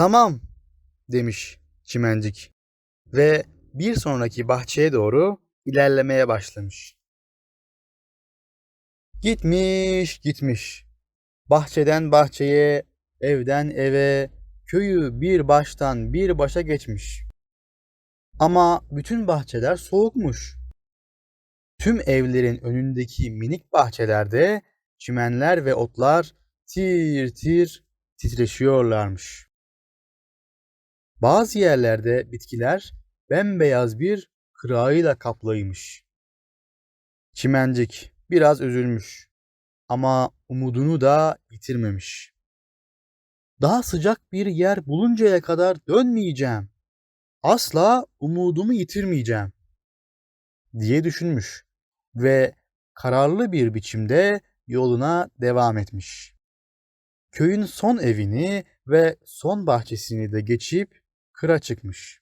Tamam demiş çimencik ve bir sonraki bahçeye doğru ilerlemeye başlamış. Gitmiş gitmiş. Bahçeden bahçeye, evden eve, köyü bir baştan bir başa geçmiş. Ama bütün bahçeler soğukmuş. Tüm evlerin önündeki minik bahçelerde çimenler ve otlar tir tir titreşiyorlarmış. Bazı yerlerde bitkiler bembeyaz bir kırağıyla kaplıymış. Çimencik biraz üzülmüş ama umudunu da yitirmemiş. Daha sıcak bir yer buluncaya kadar dönmeyeceğim. Asla umudumu yitirmeyeceğim diye düşünmüş ve kararlı bir biçimde yoluna devam etmiş. Köyün son evini ve son bahçesini de geçip kıra çıkmış.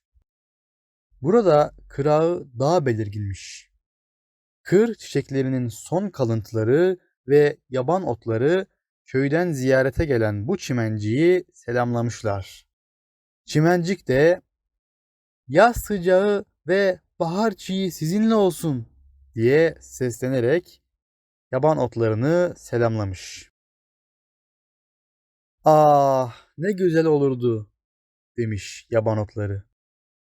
Burada kırağı daha belirginmiş. Kır çiçeklerinin son kalıntıları ve yaban otları köyden ziyarete gelen bu çimenciyi selamlamışlar. Çimencik de yaz sıcağı ve bahar çiği sizinle olsun diye seslenerek yaban otlarını selamlamış. Ah ne güzel olurdu demiş yaban otları.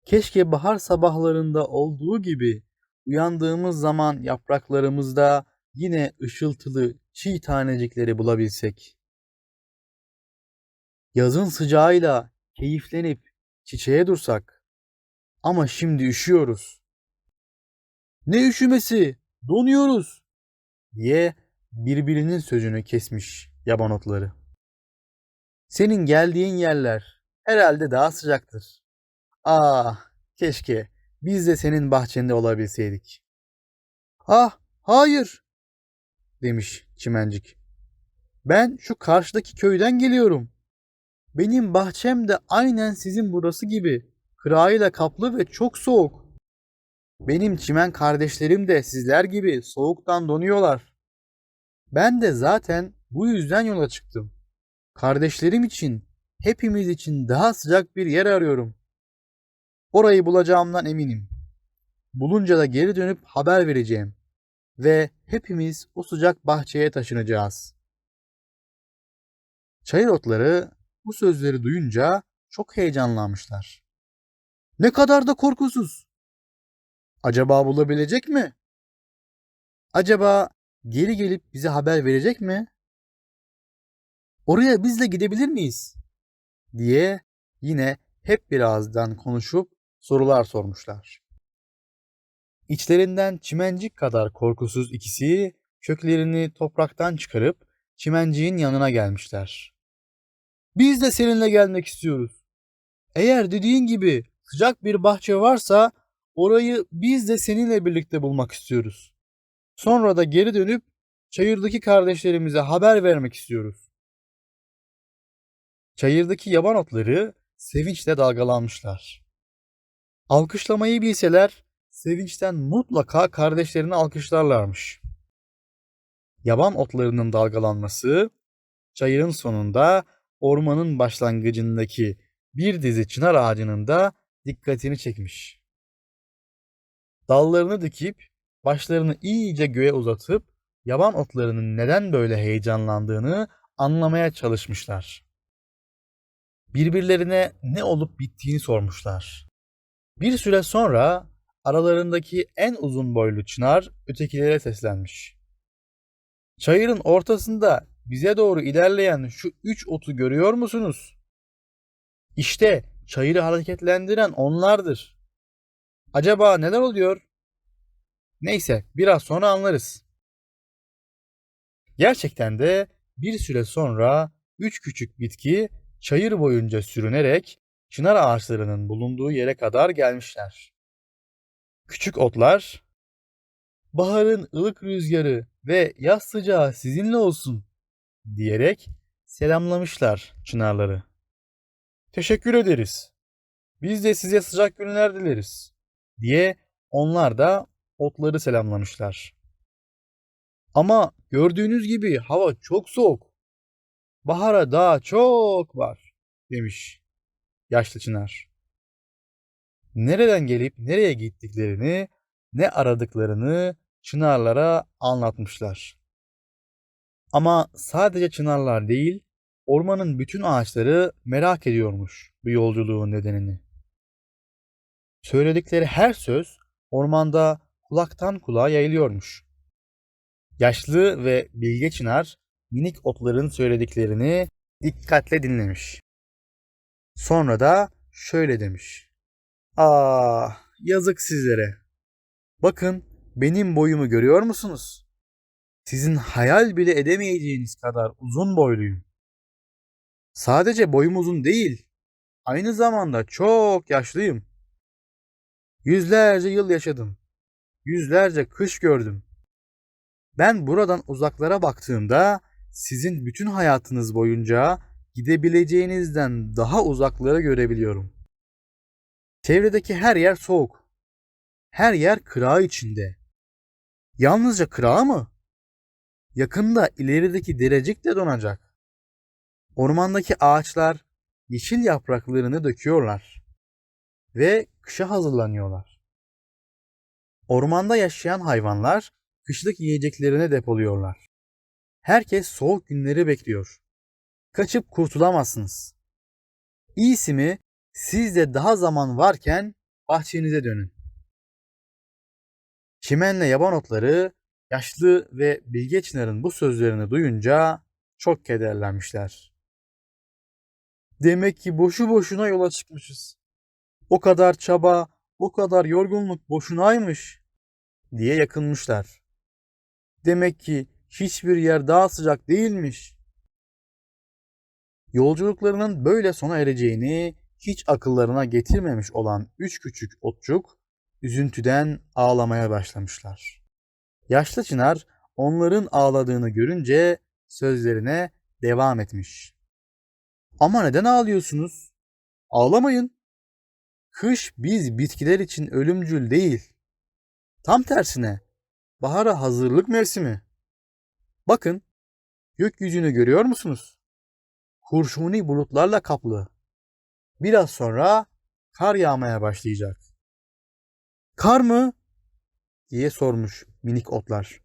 Keşke bahar sabahlarında olduğu gibi uyandığımız zaman yapraklarımızda yine ışıltılı çiğ tanecikleri bulabilsek. Yazın sıcağıyla keyiflenip çiçeğe dursak. Ama şimdi üşüyoruz. Ne üşümesi? Donuyoruz diye birbirinin sözünü kesmiş yaban otları. Senin geldiğin yerler herhalde daha sıcaktır. Ah, keşke biz de senin bahçende olabilseydik. Ah, hayır, demiş çimencik. Ben şu karşıdaki köyden geliyorum. Benim bahçem de aynen sizin burası gibi. Kırağıyla kaplı ve çok soğuk. Benim çimen kardeşlerim de sizler gibi soğuktan donuyorlar. Ben de zaten bu yüzden yola çıktım. Kardeşlerim için, hepimiz için daha sıcak bir yer arıyorum. Orayı bulacağımdan eminim. Bulunca da geri dönüp haber vereceğim ve hepimiz o sıcak bahçeye taşınacağız. Çayır otları bu sözleri duyunca çok heyecanlanmışlar. Ne kadar da korkusuz. Acaba bulabilecek mi? Acaba geri gelip bize haber verecek mi? Oraya bizle gidebilir miyiz? Diye yine hep bir ağızdan konuşup sorular sormuşlar. İçlerinden çimencik kadar korkusuz ikisi köklerini topraktan çıkarıp çimenciğin yanına gelmişler. Biz de seninle gelmek istiyoruz. Eğer dediğin gibi sıcak bir bahçe varsa orayı biz de seninle birlikte bulmak istiyoruz. Sonra da geri dönüp çayırdaki kardeşlerimize haber vermek istiyoruz. Çayırdaki yaban otları sevinçle dalgalanmışlar. Alkışlamayı bilseler sevinçten mutlaka kardeşlerini alkışlarlarmış. Yaban otlarının dalgalanması çayırın sonunda ormanın başlangıcındaki bir dizi çınar ağacının da dikkatini çekmiş. Dallarını dikip başlarını iyice göğe uzatıp yaban otlarının neden böyle heyecanlandığını anlamaya çalışmışlar. Birbirlerine ne olup bittiğini sormuşlar. Bir süre sonra aralarındaki en uzun boylu çınar ötekilere seslenmiş. Çayırın ortasında bize doğru ilerleyen şu üç otu görüyor musunuz? İşte çayırı hareketlendiren onlardır. Acaba neler oluyor? Neyse biraz sonra anlarız. Gerçekten de bir süre sonra üç küçük bitki çayır boyunca sürünerek çınar ağaçlarının bulunduğu yere kadar gelmişler. Küçük otlar, baharın ılık rüzgarı ve yaz sıcağı sizinle olsun diyerek selamlamışlar çınarları. Teşekkür ederiz. Biz de size sıcak günler dileriz diye onlar da otları selamlamışlar. Ama gördüğünüz gibi hava çok soğuk. Bahara daha çok var demiş yaşlı çınar. Nereden gelip nereye gittiklerini, ne aradıklarını çınarlara anlatmışlar. Ama sadece çınarlar değil, ormanın bütün ağaçları merak ediyormuş bu yolculuğun nedenini. Söyledikleri her söz ormanda kulaktan kulağa yayılıyormuş. Yaşlı ve bilge çınar minik otların söylediklerini dikkatle dinlemiş. Sonra da şöyle demiş. Ah yazık sizlere. Bakın benim boyumu görüyor musunuz? Sizin hayal bile edemeyeceğiniz kadar uzun boyluyum. Sadece boyum uzun değil, aynı zamanda çok yaşlıyım. Yüzlerce yıl yaşadım. Yüzlerce kış gördüm. Ben buradan uzaklara baktığımda sizin bütün hayatınız boyunca gidebileceğinizden daha uzakları görebiliyorum. Çevredeki her yer soğuk. Her yer kırağı içinde. Yalnızca kırağı mı? Yakında ilerideki derecik de donacak. Ormandaki ağaçlar yeşil yapraklarını döküyorlar ve kışa hazırlanıyorlar. Ormanda yaşayan hayvanlar kışlık yiyeceklerini depoluyorlar. Herkes soğuk günleri bekliyor. Kaçıp kurtulamazsınız. İyisi mi siz daha zaman varken bahçenize dönün. Çimenle yaban otları yaşlı ve bilge çınarın bu sözlerini duyunca çok kederlenmişler. Demek ki boşu boşuna yola çıkmışız. O kadar çaba, o kadar yorgunluk boşunaymış diye yakınmışlar. Demek ki hiçbir yer daha sıcak değilmiş. Yolculuklarının böyle sona ereceğini hiç akıllarına getirmemiş olan üç küçük otçuk üzüntüden ağlamaya başlamışlar. Yaşlı Çınar onların ağladığını görünce sözlerine devam etmiş. Ama neden ağlıyorsunuz? Ağlamayın. Kış biz bitkiler için ölümcül değil. Tam tersine bahara hazırlık mevsimi. Bakın gökyüzünü görüyor musunuz? Kurşuni bulutlarla kaplı. Biraz sonra kar yağmaya başlayacak. Kar mı? diye sormuş minik otlar.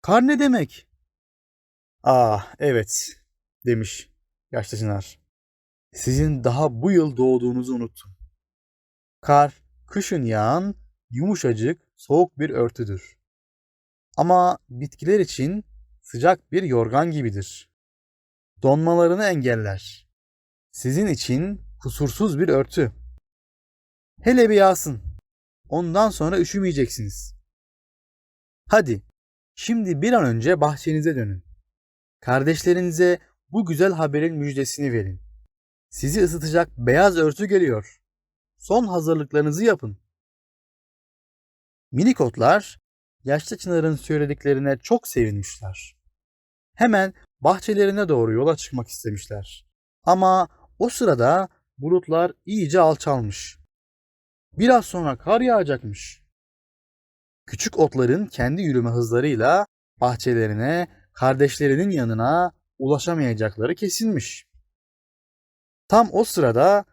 Kar ne demek? Ah evet demiş yaşlı çınar. Sizin daha bu yıl doğduğunuzu unuttum. Kar kışın yağan yumuşacık soğuk bir örtüdür. Ama bitkiler için sıcak bir yorgan gibidir. Donmalarını engeller. Sizin için kusursuz bir örtü. Hele bir yağsın. Ondan sonra üşümeyeceksiniz. Hadi, şimdi bir an önce bahçenize dönün. Kardeşlerinize bu güzel haberin müjdesini verin. Sizi ısıtacak beyaz örtü geliyor. Son hazırlıklarınızı yapın. Minik otlar yaşlı çınarın söylediklerine çok sevinmişler. Hemen bahçelerine doğru yola çıkmak istemişler. Ama o sırada bulutlar iyice alçalmış. Biraz sonra kar yağacakmış. Küçük otların kendi yürüme hızlarıyla bahçelerine, kardeşlerinin yanına ulaşamayacakları kesilmiş. Tam o sırada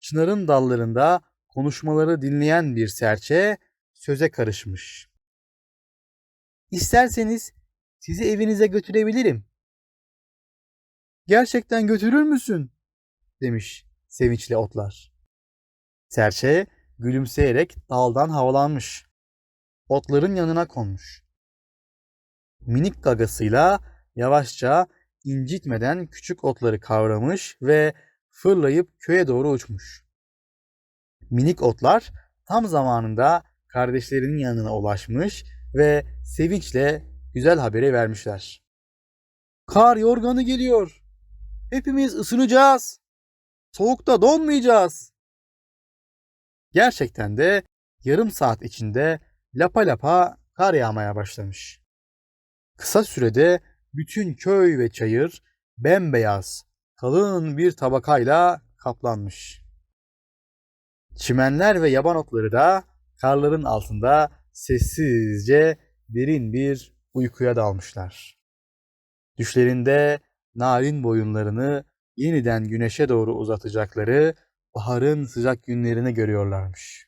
çınarın dallarında konuşmaları dinleyen bir serçe söze karışmış. İsterseniz sizi evinize götürebilirim. Gerçekten götürür müsün? demiş sevinçli otlar. Serçe gülümseyerek daldan havalanmış. Otların yanına konmuş. Minik gagasıyla yavaşça incitmeden küçük otları kavramış ve fırlayıp köye doğru uçmuş. Minik otlar tam zamanında kardeşlerinin yanına ulaşmış ve sevinçle güzel haberi vermişler. Kar yorganı geliyor. Hepimiz ısınacağız. Soğukta donmayacağız. Gerçekten de yarım saat içinde lapa lapa kar yağmaya başlamış. Kısa sürede bütün köy ve çayır bembeyaz, kalın bir tabakayla kaplanmış. Çimenler ve yaban otları da karların altında sessizce derin bir uykuya dalmışlar. Düşlerinde narin boyunlarını yeniden güneşe doğru uzatacakları baharın sıcak günlerini görüyorlarmış.